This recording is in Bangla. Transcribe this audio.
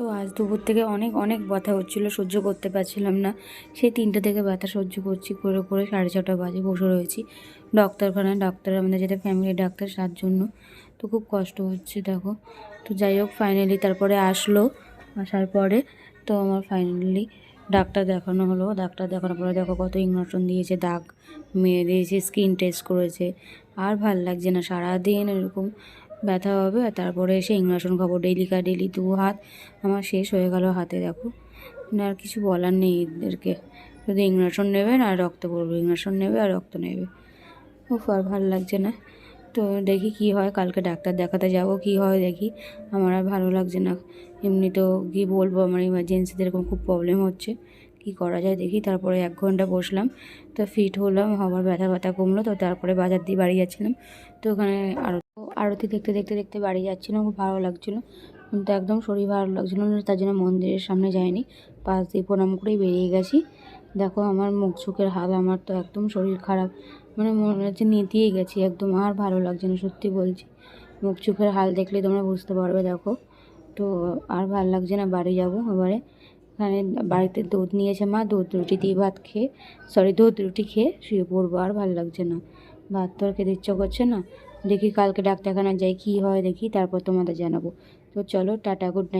তো আজ দুপুর থেকে অনেক অনেক ব্যথা হচ্ছিল, সহ্য করতে পারছিলাম না। সেই তিনটে থেকে ব্যথা সহ্য করছি, করে করে সাড়ে ছটা বাজে বসে রয়েছি। ডক্টরখানায় ডাক্তার, আমাদের যেটা ফ্যামিলি ডাক্তার তার জন্য তো খুব কষ্ট হচ্ছে, দেখো। তো যাই হোক ফাইনালি তারপরে আসলো, আসার পরে তো আমার ফাইনালি ডাক্তার দেখানো হলো। ডাক্তার দেখানোর পরে দেখো কত ইঞ্জেকশন দিয়েছে, দাগ মেরে দিয়েছে স্কিন টেস্ট করেছে। আর ভালো লাগছে না, সারাদিন এরকম ব্যথা হবে আর তারপরে এসে ইংরাসন খাব। ডেলিকা ডেলি দু হাত। আমার শেষ হয়ে গেল হাতে, দেখো। না আর কিছু বলার নেই এদেরকে। শুধু ইংরাসন নেবে আর রক্ত পড়বে। ইংরাসন নেবে আর রক্ত নেবে। উফ, আর ভালো লাগছে না। তো দেখি কি হয়। কালকে ডাক্তার দেখাতে যাব কি হয় দেখি। আমার আর ভালো লাগছে না। এমনি তো কী বলব, আমার ইমার্জেন্সিতে এরকম খুব প্রবলেম হচ্ছে। কি করা যায় দেখি। তারপরে এক ঘণ্টা বসলাম। তো ফিট হলাম। আবার ব্যথা ব্যথা কমলো। তো তারপরে বাজার দিয়ে বাড়ি যাচ্ছিলাম। তো ওখানে আরও আরতি দেখতে দেখতে দেখতে বাড়ি যাচ্ছিলাম খুব ভালো লাগছিল। কিন্তু একদম শরীর ভালো লাগছিল না, তার জন্য মন্দিরের সামনে যাইনি। পাশ দিয়ে প্রণাম করেই বেরিয়ে গেছি। দেখো আমার মুখ, চোখের হাল, আমার তো একদম শরীর খারাপ। মানে মনে হচ্ছে নিতেই গেছি একদম, আর ভালো লাগছে না, সত্যি বলছি। মুখ, চোখের হাল দেখলে তোমরা বুঝতে পারবে, দেখো। তো আর ভালো লাগছে না, বাড়ি যাব এবারে। এখানে বাড়িতে দুধ নিয়েছে মা, দুধ, রুটি দিয়ে ভাত খেয়ে সরি দুধ, রুটি খেয়ে শুয়ে পড়ব, আর ভালো লাগছে না। ভাত খেতে ইচ্ছা করছে না। দেখি কালকে ডাক্তারখানা যাই, কি হয় দেখি, তারপর তোমাদের জানাব। তো চলো, টাটা গুড নাইট